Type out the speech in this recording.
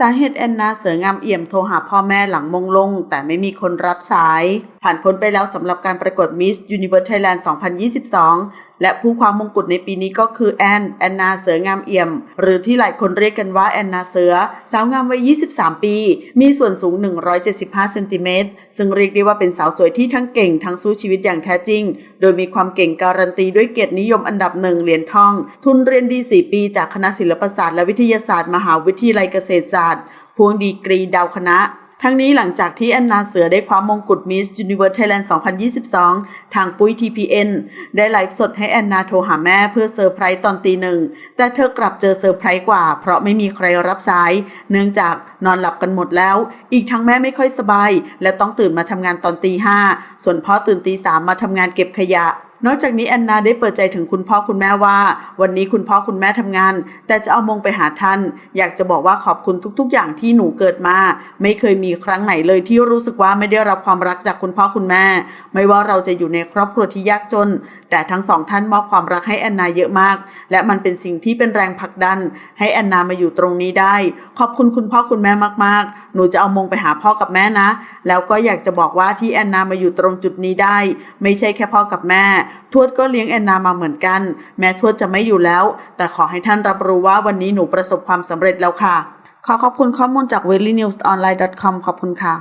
สาเหตุแอนนาเสืองามเอี่ยมโทรหาพ่อแม่หลังมงลง แต่ไม่มีคนรับสายผ่านพ้นไปแล้วสำหรับการประกวด Miss Universe Thailand 2022 และผู้คว้ามงกุฎในปีนี้ก็คือแอนแอนนาเสืองามเอี่ยม หรือที่หลายคนเรียกกันว่าแอนนาเสือ สาวงามวัย 23 ปี มีส่วนสูง 175 เซนติเมตร ซึ่งเรียกได้ว่าเป็นสาวสวยที่ทั้งเก่งทั้งสู้ชีวิตอย่างแท้จริง โดยมีความเก่งการันตีด้วยเกียรตินิยมอันดับหนึ่งเหรียญทอง ทุนเรียนดี 4 ปีจากคณะศิลปศาสตร์และวิทยาศาสตร์ มหาวิทยาลัยเกษตรศาสตร์พวงดีกรีดาวคณะ ทั้งนี้หลังจากที่แอนนาเสือได้คว้ามงกุฎ Miss Universe Thailand 2022 ทางปุ้ย TPN ได้ไลฟ์สดให้แอนนาโทรหาแม่เพื่อเซอร์ไพรส์ตอนตีหนึ่ง แต่เธอกลับเจอเซอร์ไพรส์กว่า เพราะไม่มีใครรับสาย เนื่องจากนอนหลับกันหมดแล้ว อีกทั้งแม่ไม่ค่อยสบาย และต้องตื่นมาทำงานตอนตีห้าส่วนพ่อตื่นตีสามมาทำงานเก็บขยะ นอกจากนี้แอนนาได้เปิดใจถึงคุณพ่อคุณแม่ว่า วันนี้คุณพ่อคุณแม่ทำงาน แต่จะเอามงไปหาท่าน อยากจะบอกว่าขอบคุณทุกๆ อย่างที่หนูเกิดมา ไม่เคยมีครั้งไหนเลยที่รู้สึกว่าไม่ได้รับความรักจากคุณพ่อคุณแม่ ไม่ว่าเราจะอยู่ในครอบครัวที่ยากจน แต่ทั้งสองท่านมอบความรักให้แอนนาเยอะมาก และมันเป็นสิ่งที่เป็นแรงผลักดัน ให้แอนนามาอยู่ตรงนี้ได้ ขอบคุณคุณพ่อคุณแม่มากๆ หนูจะเอามงไปหาพ่อกับแม่นะ แล้วก็อยากจะบอกว่าที่แอนนามาอยู่ตรงจุดนี้ได้ ไม่ใช่แค่พ่อกับแม่ทวดก็เลี้ยงแอนนามาเหมือนกัน แม้ทวดจะไม่อยู่แล้ว แต่ขอให้ท่านรับรู้ว่าวันนี้หนูประสบความสำเร็จแล้วค่ะ ขอขอบคุณข้อมูลจาก w e l l y n e w s o n l i n e c o m ขอบคุณค่ะ